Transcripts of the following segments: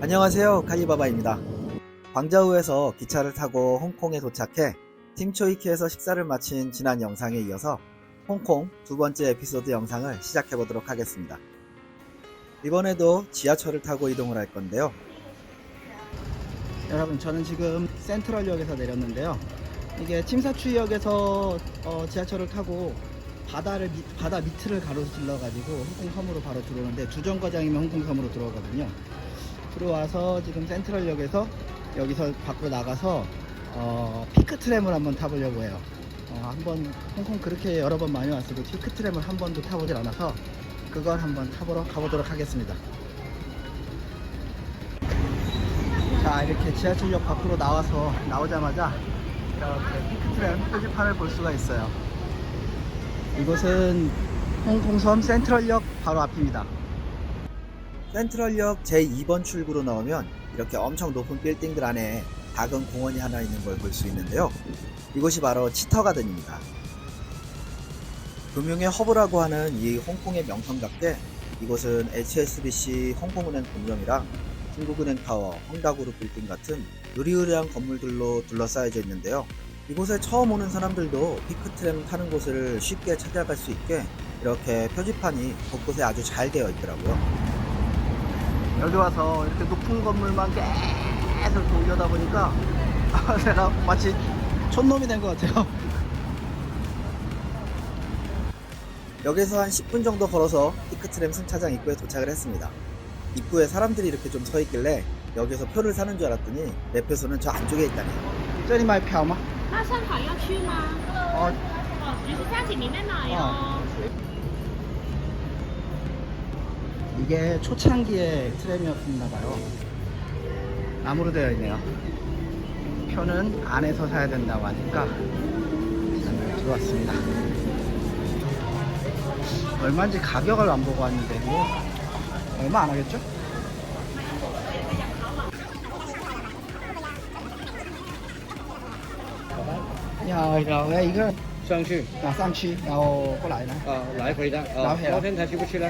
안녕하세요. 칼리바바입니다. 광저우에서 기차를 타고 홍콩에 도착해 팀초이키에서 식사를 마친 지난 영상에 이어서 홍콩 두 번째 에피소드 영상을 시작해 보도록 하겠습니다. 이번에도 지하철을 타고 이동을 할 건데요. 여러분, 저는 지금 센트럴역에서 내렸는데요. 이게 침사추역에서 어, 지하철을 타고 바다를 밑- 바다 밑을 가로질러 가지고 홍콩 섬으로 바로 들어오는데 두 정거장이면 홍콩 섬으로 들어오거든요. 들어와서 지금 센트럴역에서 여기서 밖으로 나가서 어, 피크 트램을 한번 타보려고 해요. 어, 한번 홍콩 그렇게 여러 번 많이 왔어도 피크 트램을 한 번도 타보질 않아서 그걸 한번 타보러 가보도록 하겠습니다. 자 이렇게 지하철역 밖으로 나와서 나오자마자 이렇게 피크 트램 표지판을 볼 수가 있어요. 이곳은 홍콩섬 센트럴역 바로 앞입니다. 센트럴역 제2번 출구로 나오면 이렇게 엄청 높은 빌딩들 안에 작은 공원이 하나 있는 걸 볼 수 있는데요. 이곳이 바로 치터가든입니다. 금융의 허브라고 하는 이 홍콩의 명성답게 이곳은 HSBC 홍콩은행 본점이랑 중국은행 타워, 헝다그룹 빌딩 같은 으리으리한 건물들로 둘러싸여져 있는데요. 이곳에 처음 오는 사람들도 피크트램 타는 곳을 쉽게 찾아갈 수 있게 이렇게 표지판이 곳곳에 아주 잘 되어 있더라고요. 여기 와서 이렇게 높은 건물만 계속 돌려다 보니까 내가 마치 촌놈이 된 것 같아요. 여기서 한 10분 정도 걸어서 피크트램 승차장 입구에 도착을 했습니다. 입구에 사람들이 이렇게 좀 서 있길래 여기서 표를 사는 줄 알았더니 내 표소는 저 안쪽에 있다네요. 저리买票吗?那上海要去吗？ 어, 哦，只是在里面买哦。 이게 초창기의 트램이었나 봐요. 나무로 되어 있네요. 표는 안에서 사야 된다고 하니까 일단 들어왔습니다. 얼마인지 가격을 안 보고 왔는데 뭐 얼마 안 하겠죠? 야, 야, 이거 上去哪上去，然后过来呢？啊，来回的来啊，回啊昨天才去不去呢？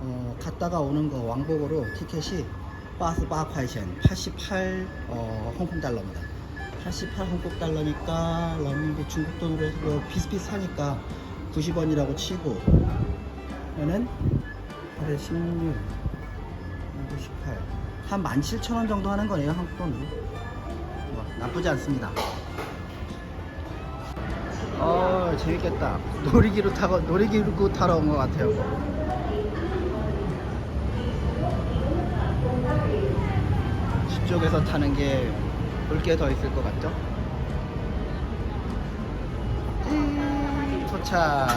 어, 갔다가 오는 거 왕복으로 티켓이 바스 바콰이션 88 어, 홍콩 달러입니다. 88 홍콩 달러니까 러민비 중국 돈으로 해서 뭐 비슷비슷하니까 90원이라고 치고 얘는 8에 16 18. 한 17,000원 정도 하는 거네요 한국 돈으로. 뭐, 나쁘지 않습니다. 어 재밌겠다. 놀이기구 타고 놀이기구 타러 온 것 같아요 뒤쪽에서 타는 게 볼 게 더 있을 것 같죠? 음, 도착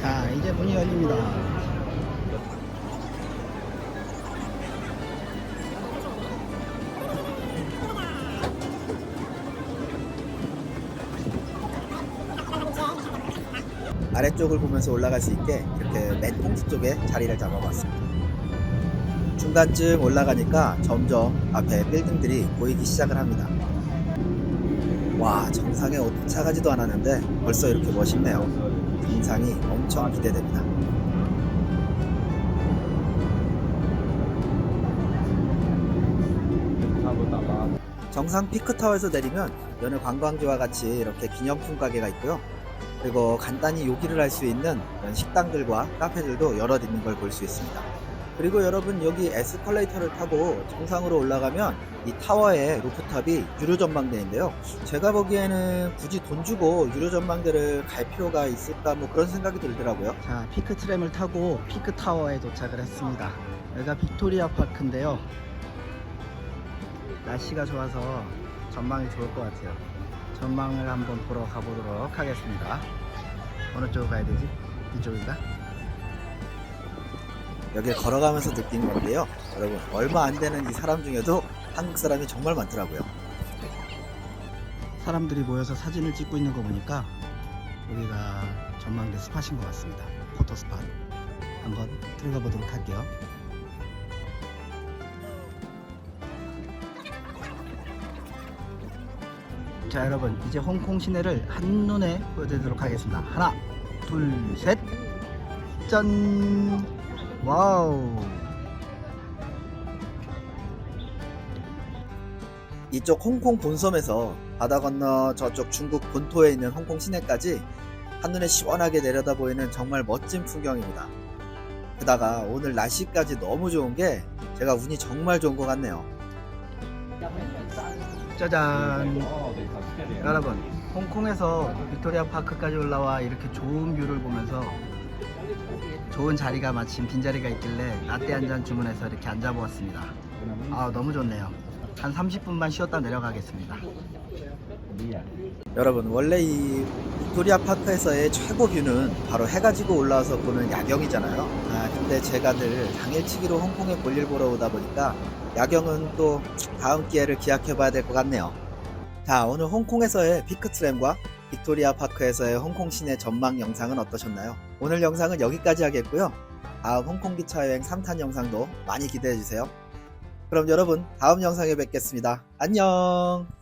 자 이제 문이 열립니다 아래쪽을 보면서 올라갈 수 있게 이렇게 맨 홍수 쪽에 자리를 잡아봤습니다. 중간쯤 올라가니까 점점 앞에 빌딩들이 보이기 시작을 합니다. 와 정상에 도착하지도 않았는데 벌써 이렇게 멋있네요. 인상이 엄청 기대됩니다. 정상 피크타워에서 내리면 여느 관광지와 같이 이렇게 기념품 가게가 있고요. 그리고 간단히 요기를 할 수 있는 식당들과 카페들도 여럿 있는 걸 볼 수 있습니다. 그리고 여러분 여기 에스컬레이터를 타고 정상으로 올라가면 이 타워의 루프탑이 유료 전망대인데요. 제가 보기에는 굳이 돈 주고 유료 전망대를 갈 필요가 있을까 뭐 그런 생각이 들더라고요. 자, 피크 트램을 타고 피크 타워에 도착을 했습니다. 여기가 빅토리아 파크인데요. 날씨가 좋아서 전망이 좋을 것 같아요. 전망을 한번 보러 가보도록 하겠습니다. 어느 쪽으로 가야 되지? 이쪽인가? 여길 걸어가면서 느낀 건데요. 여러분 얼마 안 되는 이 사람 중에도 한국 사람이 정말 많더라고요. 사람들이 모여서 사진을 찍고 있는 거 보니까 여기가 전망대 스팟인 것 같습니다. 포토 스팟. 한번 들어가 보도록 할게요. 자 여러분 이제 홍콩 시내를 한눈에 보여드리도록 하겠습니다. 하나, 둘, 셋, 짠! 와우! 이쪽 홍콩 본섬에서 바다 건너 저쪽 중국 본토에 있는 홍콩 시내까지 한눈에 시원하게 내려다 보이는 정말 멋진 풍경입니다. 게다가 오늘 날씨까지 너무 좋은 게 제가 운이 정말 좋은 것 같네요. 짜잔! 여러분, 홍콩에서 빅토리아 파크까지 올라와 이렇게 좋은 뷰를 보면서 좋은 자리가 마침 빈자리가 있길래 라떼 한 잔 주문해서 이렇게 앉아보았습니다. 아, 너무 좋네요. 한 30분만 쉬었다 내려가겠습니다. 여러분, 원래 이 빅토리아 파크에서의 최고 뷰는 바로 해가 지고 올라와서 보는 야경이잖아요. 아, 근데 제가 늘 당일치기로 홍콩에 볼일 보러 오다 보니까 야경은 또 다음 기회를 기약해 봐야 될 것 같네요. 자, 오늘 홍콩에서의 피크트램과 빅토리아 파크에서의 홍콩 시내 전망 영상은 어떠셨나요? 오늘 영상은 여기까지 하겠고요. 다음 홍콩 기차 여행 3탄 영상도 많이 기대해 주세요. 그럼 여러분, 다음 영상에 뵙겠습니다. 안녕!